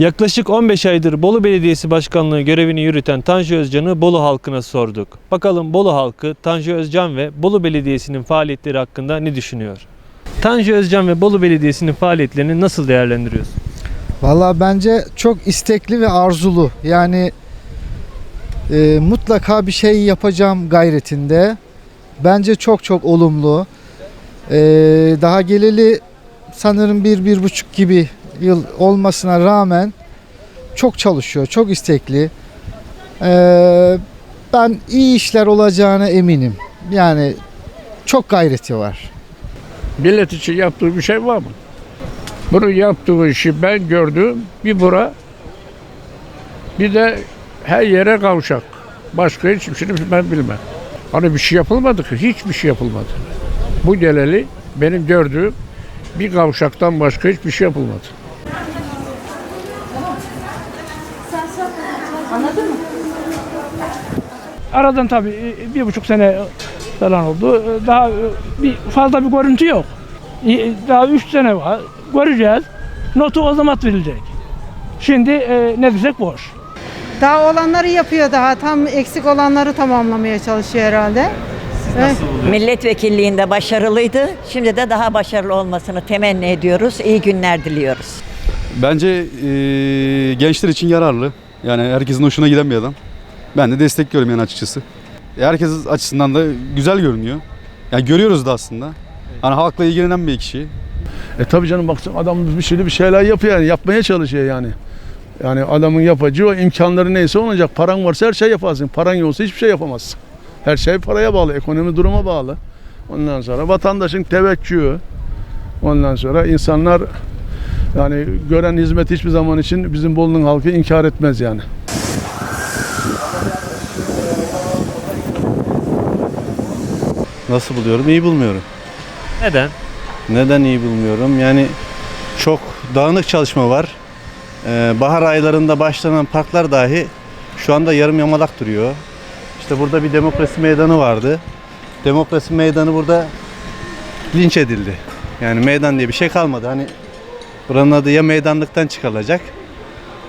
Yaklaşık 15 aydır Bolu Belediyesi Başkanlığı görevini yürüten Tanju Özcan'ı Bolu halkına sorduk. Bakalım Bolu halkı Tanju Özcan ve Bolu Belediyesi'nin faaliyetleri hakkında ne düşünüyor? Tanju Özcan ve Bolu Belediyesi'nin faaliyetlerini nasıl değerlendiriyorsun? Valla bence çok istekli ve arzulu. Yani e, mutlaka bir şey yapacağım gayretinde. Bence çok çok olumlu. E, daha geleli sanırım bir, bir buçuk gibi yıl olmasına rağmen çok çalışıyor, çok istekli. E, ben iyi işler olacağına eminim. Yani çok gayreti var. Millet için yaptığı bir şey var mı? Bunu yaptığı işi ben gördüm. Bir bura bir de her yere kavşak. Başka hiçbir şey ben bilmem. Hani bir şey yapılmadı ki. Hiçbir şey yapılmadı. Bu geleli benim gördüğüm bir kavşaktan başka hiçbir şey yapılmadı. Aradan tabii e, bir buçuk sene falan oldu. Daha e, bir fazla bir görüntü yok. E, Daha üç sene var. Göreceğiz. Notu o zaman verilecek. Şimdi e, ne desek boş. Daha olanları yapıyor daha. Tam eksik olanları tamamlamaya çalışıyor herhalde. Evet. Milletvekilliğinde başarılıydı. Şimdi de daha başarılı olmasını temenni ediyoruz. İyi günler diliyoruz. Bence eee, gençler için yararlı. Yani herkesin hoşuna giden bir adam. Ben de destekliyorum yani açıkçası. Herkes açısından da güzel görünüyor. Yani görüyoruz da aslında. Hani halkla ilgilenen bir kişi. E tabii canım baksın adam bir sürü bir şeyler yapıyor yani yapmaya çalışıyor yani. Yani adamın yapacağı imkanları neyse olacak. Paran varsa her şey yaparsın. Paran yoksa hiçbir şey yapamazsın. Her şey paraya bağlı, ekonomi duruma bağlı. Ondan sonra vatandaşın teveccühü. Ondan sonra insanlar yani gören hizmet hiçbir zaman için bizim Bolu'nun halkı inkar etmez yani. Nasıl buluyorum? İyi bulmuyorum. Neden? Neden iyi bulmuyorum? Yani çok dağınık çalışma var. Ee, bahar aylarında başlanan parklar dahi şu anda yarım yamalak duruyor. İşte burada bir demokrasi meydanı vardı. Demokrasi meydanı burada linç edildi. Yani meydan diye bir şey kalmadı. Hani buranın adı ya meydanlıktan çıkarılacak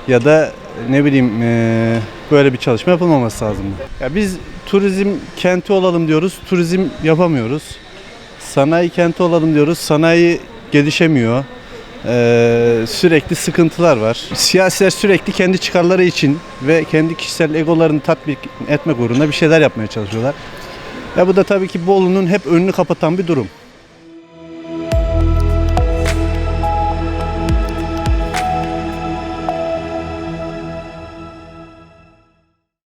ya da ne bileyim eee, böyle bir çalışma yapılmaması lazım. Ya biz turizm kenti olalım diyoruz, turizm yapamıyoruz. Sanayi kenti olalım diyoruz, sanayi gelişemiyor. Eee, sürekli sıkıntılar var. Siyasiler sürekli kendi çıkarları için ve kendi kişisel egolarını tatbik etmek uğruna bir şeyler yapmaya çalışıyorlar. Ya bu da tabii ki Bolu'nun hep önünü kapatan bir durum.